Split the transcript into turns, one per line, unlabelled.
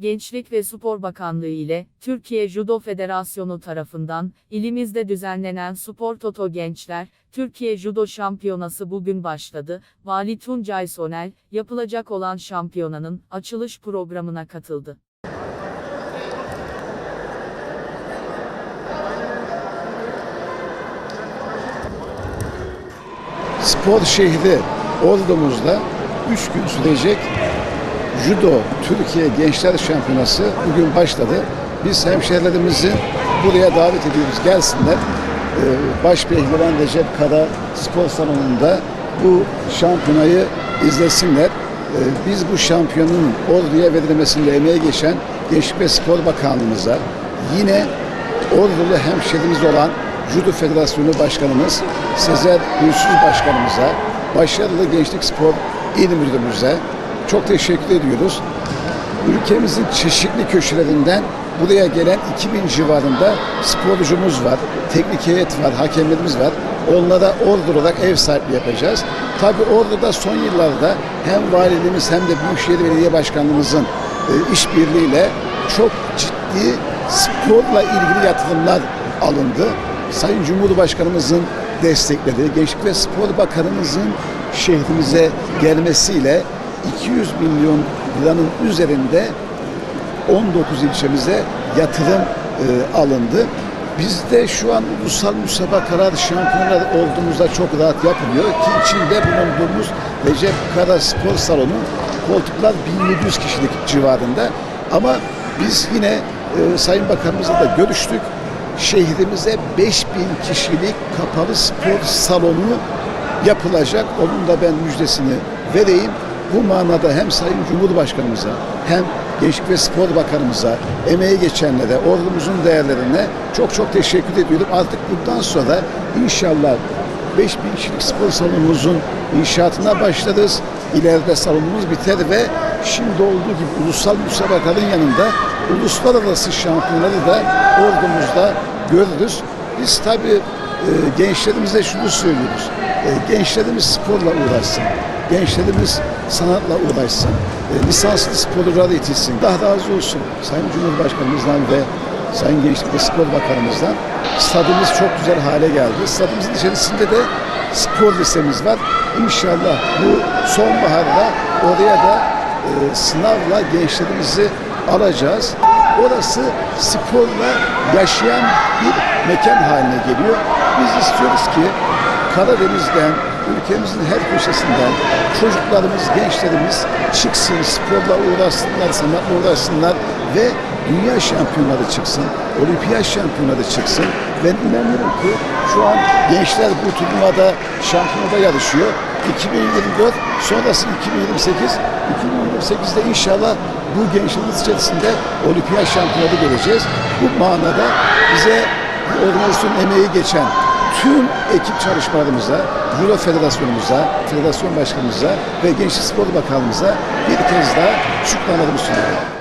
Gençlik ve Spor Bakanlığı ile Türkiye Judo Federasyonu tarafından ilimizde düzenlenen Spor Toto Gençler Türkiye Judo Şampiyonası bugün başladı. Vali Tuncay Sonel yapılacak olan şampiyonanın açılış programına katıldı.
spor şehri Ordu'muzda 3 gün sürecek Judo Türkiye Gençler Şampiyonası bugün başladı. Biz hemşehrilerimizi buraya davet ediyoruz. Gelsinler. Ee, Başpehlivan Recep Kara Spor Salonu'nda bu şampiyonayı izlesinler. Ee, Biz bu şampiyonun Ordu'ya verilmesinde emeği geçen Gençlik ve Spor Bakanlığımıza yine Ordulu hemşehrimiz olan Judo Federasyonu Başkanımız Sezer Gülsüz Başkanımıza, başarılı Gençlik Spor İl Müdürümüze çok teşekkür ediyoruz. Ülkemizin çeşitli köşelerinden buraya gelen 2000 civarında sporcumuz var, teknik heyet var, hakemlerimiz var. Onlara Ordu olarak ev sahipliği yapacağız. Tabii Ordu'da son yıllarda hem valiliğimiz hem de Büyükşehir Belediye Başkanlığımızın e, işbirliğiyle çok ciddi sporla ilgili yatırımlar alındı. Sayın Cumhurbaşkanımızın desteklediği, Gençlik ve Spor Bakanımızın şehrimize gelmesiyle 200 milyon liranın üzerinde 19 ilçemize yatırım e, alındı. Bizde şu an ulusal müsabakalar, şampiyonlar olduğumuzda çok rahat yapılıyor ki içinde bulunduğumuz Recep Kara Spor Salonu koltuklar 1700 kişilik civarında. Ama biz yine e, Sayın Bakanımızla da görüştük. Şehrimize 5000 kişilik kapalı spor salonu yapılacak. Onun da ben müjdesini vereyim. Bu manada hem Sayın Cumhurbaşkanımıza hem Gençlik ve Spor Bakanımıza, emeği geçenlere, ordumuzun değerlerine çok çok teşekkür ediyorum. Artık bundan sonra inşallah 5000 kişilik spor salonumuzun inşaatına başlarız. İleride salonumuz biter ve şimdi olduğu gibi ulusal müsabakaların yanında uluslararası şampiyonları da ordumuzda görürüz. Biz tabii e, gençlerimize şunu söylüyoruz. E, gençlerimiz sporla uğraşsın. Gençlerimiz sanatla uğraşsın. E, lisanslı sporculara itilsin. Daha razı olsun Sayın Cumhurbaşkanımızdan ve Sayın Gençlik ve Spor Bakanımızdan. Stadımız çok güzel hale geldi. Stadımızın içerisinde de spor lisemiz var. İnşallah bu sonbaharda oraya da e, sınavla gençlerimizi alacağız. Orası sporla yaşayan bir mekan haline geliyor. Biz istiyoruz ki Karadeniz'den, ülkemizin her köşesinden çocuklarımız, gençlerimiz çıksın, sporla uğraşsınlar, sanatla uğraşsınlar ve dünya şampiyonları çıksın, olimpiyat şampiyonları çıksın. Ben inanıyorum ki şu an gençler bu turnuvada şampiyonada yarışıyor. 2024, sonrası 2028, 2028'de inşallah bu gençlerimiz içerisinde olimpiyat şampiyonları göreceğiz. Bu manada bize organizasyon emeği geçen tüm ekip çalışmalarımıza, Judo Federasyonumuza, Federasyon Başkanımıza ve Gençlik Spor Bakanlığımıza bir kez daha şükranlarımı sunuyorum.